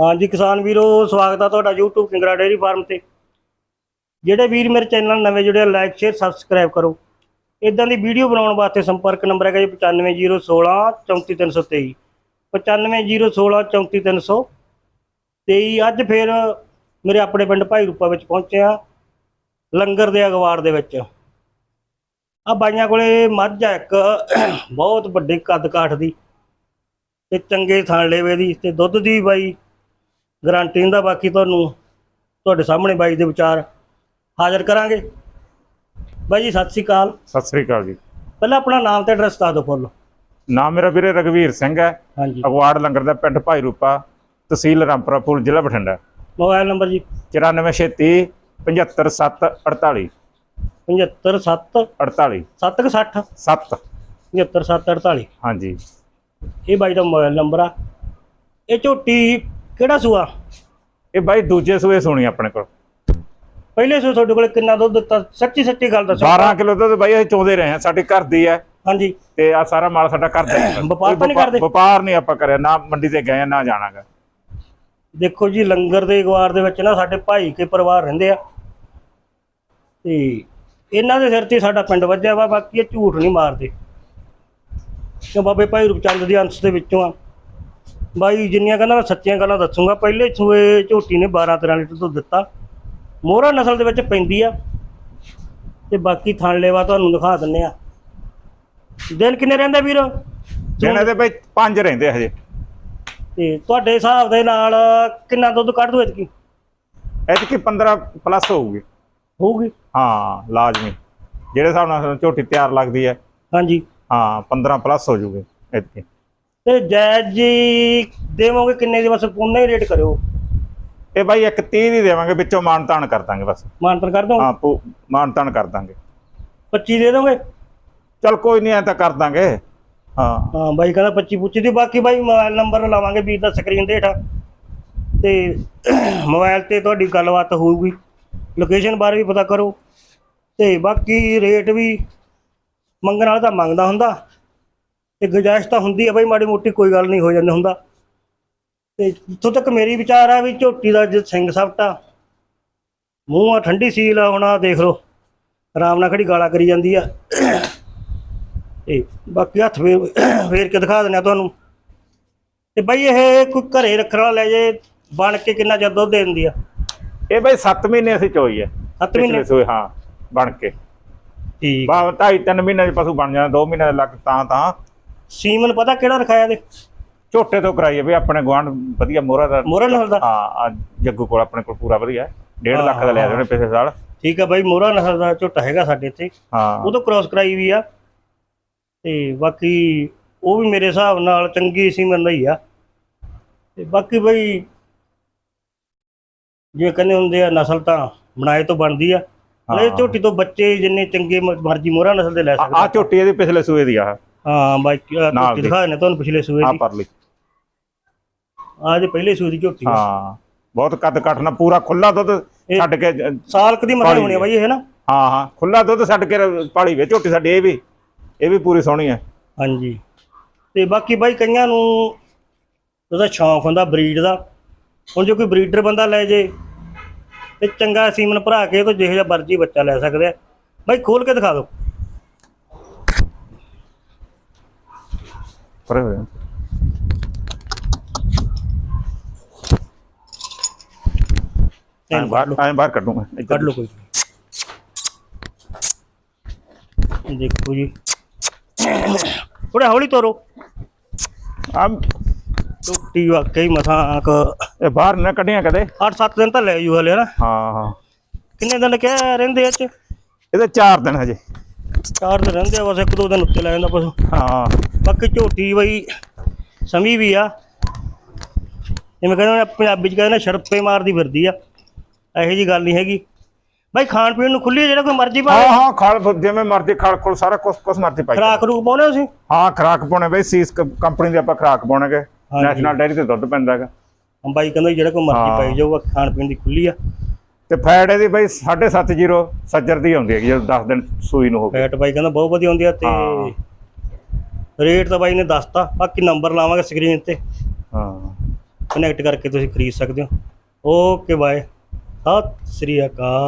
ਹਾਂਜੀ, ਕਿਸਾਨ ਵੀਰੋ, ਸਵਾਗਤ ਆ ਤੁਹਾਡਾ YouTube ਕਿੰਗਰਾ ਡੇਅਰੀ ਫਾਰਮ ਤੇ। ਜਿਹੜੇ ਵੀਰ ਮੇਰੇ ਚੈਨਲ ਨਾਲ ਨਵੇਂ ਜੁੜੇ ਲਾਈਕ ਸ਼ੇਅਰ ਸਬਸਕ੍ਰਾਈਬ ਕਰੋ। ਇਦਾਂ ਦੀ ਵੀਡੀਓ ਬਣਾਉਣ ਵਾਸਤੇ ਸੰਪਰਕ ਨੰਬਰ ਹੈਗਾ ਜੀ 95016 34323 95016 34323 ਅੱਜ ਫਿਰ ਮੇਰੇ ਆਪਣੇ ਪਿੰਡ ਭਾਈ ਰੂਪਾ ਵਿੱਚ ਪਹੁੰਚੇ ਆ, ਲੰਗਰ ਦੇ ਅਗਵਾੜ ਦੇ ਵਿੱਚ। ਆ ਬਾਈਆਂ ਕੋਲੇ ਮੱਝ ਆ ਇੱਕ, ਬਹੁਤ ਵੱਡੇ ਕੱਦ ਕਾਠ ਦੀ, ਤੇ ਚੰਗੇ ਥਣ ਲੇਵੇ ਦੀ, ਤੇ ਦੁੱਧ ਦੀ ਬਾਈ। ਗਾਰੰਟੀ ਹੁੰਦਾ ਬਾਕੀ ਤੁਹਾਨੂੰ ਤੁਹਾਡੇ ਸਾਹਮਣੇ ਬਾਈ ਦੇ ਵਿਚਾਰ ਹਾਜ਼ਰ ਕਰਾਂਗੇ। ਬਾਈ ਜੀ ਸਤਿ ਸ੍ਰੀ ਅਕਾਲ। ਸਤਿ ਸ੍ਰੀ ਅਕਾਲ ਜੀ। ਪਹਿਲਾਂ ਆਪਣਾ ਨਾਮ ਤੇ ਐਡਰੈਸ ਦੱਸ ਦਿਓ ਫੁੱਲ। ਨਾਮ ਮੇਰਾ ਵੀਰੇ ਰਗਵੀਰ ਸਿੰਘ ਹੈ। ਹਾਂਜੀ। ਅਗਵਾੜ ਲੰਗਰ ਦਾ ਪਿੰਡ ਭਾਈ ਰੂਪਾ ਤਹਿਸੀਲ ਰਾਮਪੁਰਾ ਫੂਲ ਜ਼ਿਲ੍ਹਾ ਬਠਿੰਡਾ। ਮੋਬਾਈਲ ਨੰਬਰ ਜੀ। 9463 75748 757 48 760 7 75748 ਹਾਂਜੀ। ਇਹ ਬਾਈ ਦਾ ਮੋਬਾਈਲ ਨੰਬਰ ਆ। ਇਹ ਝੋਟੀ ਕਿਹੜਾ ਸੂਆ? ਇਹ ਬਾਈ ਦੂਜੇ ਸੂਏ ਸੁਣੀ ਆਪਣੇ ਕੋਲ। ਪਹਿਲੇ ਸੂ ਤੁਹਾਡੇ ਕੋਲ ਕਿੰਨਾ ਦੁੱਧ ਦਿੱਤਾ? ਸੱਚੀ ਸੱਚੀ ਗੱਲ ਦੱਸੋ। 12 ਕਿਲੋ ਦੁੱਧ ਬਾਈ ਅਸੀਂ ਚੋਂਦੇ ਰਹੇ ਹਾਂ। ਸਾਡੀ ਘਰ ਦੀ ਹੈ। ਹਾਂਜੀ। ਤੇ ਆ ਸਾਰਾ ਮਾਲ ਸਾਡਾ ਘਰ ਦਾ ਹੈ। ਵਪਾਰ ਤਾਂ ਨਹੀਂ ਕਰਦੇ? ਵਪਾਰ ਨਹੀਂ ਆਪਾਂ ਕਰਿਆ। ਨਾ ਮੰਡੀ ਤੇ ਗਏ ਨਾ ਜਾਣਾਗਾ ਦੇਖੋ ਜੀ ਲੰਗਰ ਦੇ ਗਵਾਰ ਦੇ ਵਿੱਚ ਨਾ ਸਾਡੇ ਭਾਈ ਕੇ ਪਰਿਵਾਰ ਰਹਿੰਦੇ ਆ। ਤੇ ਇਹਨਾਂ ਦੇ ਸਿਰ ਤੇ ਸਾਡਾ ਪਿੰਡ ਵੱਜਿਆ ਵਾ ਬਾਕੀ ਇਹ ਝੂਠ ਨਹੀਂ ਮਾਰਦੇ। ਕਿ ਬਾਬੇ? ਭਾਈ ਰੂਪਚੰਦ ਦੇ ਅੰਸ਼ ਦੇ ਵਿੱਚੋਂ ਆ। ਬਾਈ ਜਿੰਨੀਆਂ ਕਹਿੰਦਾ ਮੈਂ ਸੱਚੀਆਂ ਗੱਲਾਂ ਦੱਸੂਗਾ ਪਹਿਲੇ ਸੂਏ ਝੋਟੀ ਨੇ 12 13 ਲੀਟਰ ਦੁੱਧ ਦਿੱਤਾ। ਮੋਹਰਾ ਨਸਲ ਦੇ ਵਿੱਚ ਪੈਂਦੀ ਆ ਤੇ ਬਾਕੀ ਥਣ ਲੇਵਾ ਤੁਹਾਨੂੰ ਦਿਖਾ ਦਿੰਨੇ ਆ। ਦਿਨ ਕਿੰਨੇ ਰਹਿੰਦੇ ਵੀਰ? ਜਿਹਨਾਂ ਦੇ ਬਾਈ ਪੰਜ ਰਹਿੰਦੇ ਹਜੇ। ਤੇ ਤੁਹਾਡੇ ਹਿਸਾਬ ਦੇ ਨਾਲ ਕਿੰਨਾ ਦੁੱਧ ਕੱਢ ਦੂ ਇਤਕੀ ਐਤਕੀ 15 ਪਲੱਸ ਹੋਊਗੀ। ਹੋਊਗੀ? ਹਾਂ ਲਾਜ਼ਮੀ। ਜਿਹੜੇ ਹਿਸਾਬ ਨਾਲ ਝੋਟੀ ਤਿਆਰ ਲੱਗਦੀ ਹੈ। ਹਾਂਜੀ। ਹਾਂ 15 ਪਲੱਸ ਹੋ ਜੂਗੇ ਇੱਥੇ ਤੇ ਜੈਜ ਜੀ ਦੇਵੋਗੇ ਕਿੰਨੇ ਦੀ? ਬਸ ਪੁੰਨਾ ਹੀ ਰੇਟ ਕਰਿਓ। ਇਹ ਬਾਈ ਇੱਕ 30 ਦੀ ਦੇਵਾਂਗੇ ਵਿੱਚੋਂ ਮਾਨ ਤਾਨ ਕਰ ਦਾਂਗੇ ਬਸ। ਮਾਨਤਨ ਕਰ ਦੋ ਹਾਂ ਪੂ- ਮਾਨ ਤਾਨ ਕਰ ਦਾਂਗੇ। 25 ਦੇ ਦੋਗੇ? ਚਲ ਕੋਈ ਨਹੀਂ ਐ ਤਾਂ ਕਰ ਦਾਂਗੇ। ਹਾਂ। ਹਾਂ ਬਾਈ ਕਹਿੰਦਾ 25 ਪੁੱਛੀ ਦੀ ਬਾਕੀ ਬਾਈ ਮੋਬਾਈਲ ਨੰਬਰ ਲਾਵਾਂਗੇ ਵੀਰ ਦਾ ਸਕਰੀਨ ਦੇ ਹੇਠਾਂ ਤੇ ਮੋਬਾਈਲ ਤੇ ਤੁਹਾਡੀ ਗੱਲਬਾਤ ਹੋਊਗੀ। ਲੋਕੇਸ਼ਨ ਬਾਰੇ ਵੀ ਪਤਾ ਕਰੋ। ਤੇ ਬਾਕੀ ਰੇਟ ਵੀ ਮੰਗਣ ਵਾਲਾ ਤਾਂ ਮੰਗਦਾ ਹੁੰਦਾ। ਤੇ ਗੁੰਜਾਇਸ਼ ਤਾਂ ਹੁੰਦੀ ਹੈ ਬਾਈ ਮਾੜੀ ਮੋਟੀ ਕੋਈ ਗੱਲ ਨਹੀਂ ਹੋ ਜਾਂਦੀ ਹੁੰਦਾ। ਤੇ ਜਿੱਥੋਂ ਤੱਕ ਮੇਰੀ ਵਿਚਾਰ ਆ ਵੀ ਝੋਟੀ ਦਾ ਜੇ ਸਿੰਘ ਸਵਟਾ ਮੂੰਹ ਆ ਠੰਡੀ ਸੀਲ ਆ ਹੁਣ ਆ ਦੇਖ ਲਓ ਆਰਾਮ ਨਾਲ ਖੜੀ ਗਾਲਾਂ ਕਰੀ ਜਾਂਦੀ ਆ। ਤੇ ਬਾਕੀ ਹੱਥ ਫੇਰ ਫੇਰ ਕੇ ਦਿਖਾ ਦਿੰਦੇ ਆ ਤੁਹਾਨੂੰ। ਤੇ ਬਾਈ ਇਹ ਕੋਈ ਘਰੇ ਰੱਖਣ ਵਾਲਾ ਲੈ ਜੇ ਬਣ ਕੇ ਕਿੰਨਾ ਚਿਰ ਦੁੱਧ ਦੇ ਦਿੰਦੀ ਆ? ਇਹ ਬਾਈ 7 ਮਹੀਨੇ ਅਸੀਂ ਚੋਈ ਹੈ 7 ਮਹੀਨੇ? ਸੂਏ ਹਾਂ ਬਣ ਕੇ। ਠੀਕ। ਬਾ 2.5 3 ਮਹੀਨੇ ਚ ਪਸ਼ੂ ਬਣ ਜਾਂਦਾ 2 ਮਹੀਨੇ ਦੇ ਲੱਗ ਤਾਂ ਤਾਂ। ਸੀਮਨ ਪਤਾ ਕਿਹੜਾ ਰਖਾਇਆ ਦੇ ਝੋਟੇ ਤੋਂ ਕਰਾਈਏ ਵੀ ਆਪਣੇ ਗਵਾਂਢ ਵਧੀਆ ਮੋਹਰਾ ਦਾ ਮੋਹਰਾ ਨਸਲ ਦਾ? ਹਾਂ ਆ ਜੱਗੂ ਕੋਲ ਆਪਣੇ ਕੋਲ ਪੂਰਾ ਵਧੀਆ 1.5 ਲੱਖ ਦਾ ਲਿਆ ਸੀ ਉਹਨੇ ਪਿਛਲੇ ਸਾਲ। ਠੀਕ ਆ ਬਾਈ ਮੋਹਰਾ ਨਸਲ ਦਾ ਝੋਟਾ ਹੈਗਾ ਸਾਡੇ ਇੱਥੇ। ਹਾਂ। ਉਹ ਤੋਂ ਕ੍ਰਾਸ ਕਰਾਈ ਵੀ ਆ। ਤੇ ਬਾਕੀ ਉਹ ਵੀ ਮੇਰੇ ਹਿਸਾਬ ਨਾਲ ਚੰਗੀ ਸੀਮਨ ਦਾ ਹੀ ਆ। ਤੇ ਬਾਕੀ ਬਾਈ ਜੇ ਕਹਿੰਦੇ ਹੁੰਦੇ ਆ ਨਸਲ ਤਾਂ ਬਣਾਏ ਤੋਂ ਬਣਦੀ ਆ। ਇਹ। ਝੋਟੀ ਤੋਂ ਬੱਚੇ ਜਿੰਨੇ ਚੰਗੇ ਮਰਜ਼ੀ ਮੋਹਰਾ ਨਸਲ ਦੇ ਲੈ ਆ ਸਕਦੇ ਝੋਟੀ ਇਹਦੀ ਪਿਛਲੇ ਸੂਏ ਦੀ ਆ। ਹਾਂ ਬਾਈ ਨਾਲ ਦੀ। ਦਿਖਾ ਦਿੰਦੇ ਤੁਹਾਨੂੰ ਪਿਛਲੇ ਸੂਏ ਆ ਦੀ। ਪਰਲੀ। ਆਹ ਜੇ ਪਹਿਲੇ ਸੂਏ ਦੀ ਝੋਟੀ ਆ। ਹਾਂ ਬਹੁਤ ਕੱਦ ਕੱਟਣਾ ਪੂਰਾ ਖੁੱਲਾ ਦੁੱਧ ਛੱਡ ਕੇ ਅ, ਸਾਲ ਕਦੀ ਪਾਲੀ ਹੋਣੀ ਆ ਬਾਈ ਇਹ ਨਾ ਹਾਂ ਹਾਂ ਖੁੱਲਾ ਦੁੱਧ ਛੱਡ ਕੇ ਰ- ਪਾਲੀ ਵੇ ਝੋਟੀ ਸਾਡੀ ਇਹ ਵੀ ਇਹ ਵੀ ਪੂਰੀ ਸੋਹਣੀ ਹੈ ਹਾਂਜੀ। ਤੇ ਬਾਕੀ ਬਾਈ ਕਈਆਂ ਨੂੰ ਉਹਦਾ ਸ਼ੌਂਕ ਹੁੰਦਾ ਬਰੀਡ ਦਾ। ਹੁਣ ਜੇ ਕੋਈ ਬਰੀਡਰ ਬੰਦਾ ਲੈ ਜੇ ਤੇ ਚੰਗਾ ਸੀਮਨ ਭਰਾ ਕੇ ਤੋਂ ਜਿਹੋ ਜਿਹਾ ਮਰਜ਼ੀ ਬੱਚਾ ਲੈ ਸਕਦੇ ਆ। ਬਾਈ ਖੋਲ ਕੇ ਦਿਖਾ ਦਿਓ। ਹੋਏ ਐਂ ਬਾਹਰ ਐਂ ਬਾਹਰ ਕੱਢੂਗਾ ਇੱਧਰ। ਕੱਢ ਲਓ ਕੋਈ ਇਹ ਦੇਖੋ ਜੀ ਥੋੜਾ ਹੌਲੀ ਤੋਰੋ ਆ ਟੁੱਟੀ ਵਾਕਈ ਮਸਾਂ ਕ ਇਹ ਬਾਹਰ ਨਾ ਕੱਢੀਆਂ ਕਦੇ 8-7 ਦਿਨ ਤਾਂ ਲੈ ਜੂ ਹਲੇ ਨਾ ਹਾਂ ਹਾਂ ਕਿੰਨੇ ਦਿਨ ਕਿਹਾ ਰਹਿੰਦੇ ਇਹ ਚ ਇਹਦੇ 4 ਦਿਨ ਹਜੇ ਚਾਰ ਦਿਨ ਰਹਿੰਦੇ ਆ ਬਸ ਇੱਕ ਦੋ ਦਿਨ ਉੱਤੇ ਲੈ ਜਾਂਦਾ ਪਸ਼ੂ ਹਾਂ। ਬਾਕੀ ਝੋਟੀ ਬਈ ਸਮੀ ਵੀ ਆ। ਜਿਵੇਂ ਕਹਿੰਦੇ ਨੇ ਪੰਜਾਬੀ ਚ ਕਹਿੰਦੇ ਨੇ ਸ਼ਰਪੇ ਮਾਰਦੀ ਫਿਰਦੀ ਆ। ਇਹੋ ਜੀ ਗੱਲ ਨਹੀਂ ਹੈਗੀ। ਬਾਈ ਖਾਣ ਪੀਣ ਨੂੰ ਖੁੱਲੀ ਜਿਹੜਾ ਕੋਈ ਮਰਜ਼ੀ ਪਾਵੇ। ਹਾਂ ਹਾਂ ਖਾਲ ਜਿਵੇਂ ਮਰਜ਼ੀ ਖਾਲ ਖੁਲ ਸਾਰਾ ਕੁਛ ਕੁਛ ਮਰਜ਼ੀ ਪਾਈ ਖਰਾਕ ਰੂਕ ਪਾਉਣੇ ਤੁਸੀਂ? ਹਾਂ ਖਰਾਕ ਪਾਉਣੇ ਬਈ ਸੀਸ ਕ- ਕੰਪਨੀ ਦੇ ਆਪਾਂ ਖਰਾਕ ਪਾਉਣਗੇ। ਹਾਂਜੀ। ਨੈਸ਼ਨਲ ਡੈਰੀ ਤੇ ਦੁੱਧ ਪੈਂਦਾ ਹੈਗਾ। ਹਾਂ ਬਾਈ ਕਹਿੰਦਾ ਜਿਹੜਾ ਕੋਈ ਮਰਜ਼ੀ ਹਾਂ। ਪਾਈ ਜਾਊਗਾ ਖਾਣ ਪੀਣ ਦੀ ਖੁੱਲੀ ਆ। ਤੇ ਫੈਟ ਇਹਦੀ ਬਈ 7.50 ਸੱਜਰ ਦੀ ਆਉਂਦੀ ਹੈਗੀ ਜਦੋਂ 10 ਦਿਨ ਸੂਈ ਨੂੰ ਹੋ ਗਈ। ਫੈਟ ਬਾਈ ਕਹਿੰਦਾ ਬਹੁਤ ਵਧੀਆ ਹੁੰਦੀ ਆ ਤੇ ਹਾਂ। ਰੇਟ ਤਾਂ ਬਾਈ ਨੇ ਦੱਸਤਾ ਬਾਕੀ ਨੰਬਰ ਲਾਵਾਂਗੇ ਸਕਰੀਨ ਤੇ। ਹਾਂ। ਕਨੈਕਟ ਕਰਕੇ ਤੁਸੀਂ ਖਰੀਦ ਸਕਦੇ ਹੋ। Okay bye. ਸਤਿ ਸ੍ਰੀ ਅਕਾਲ।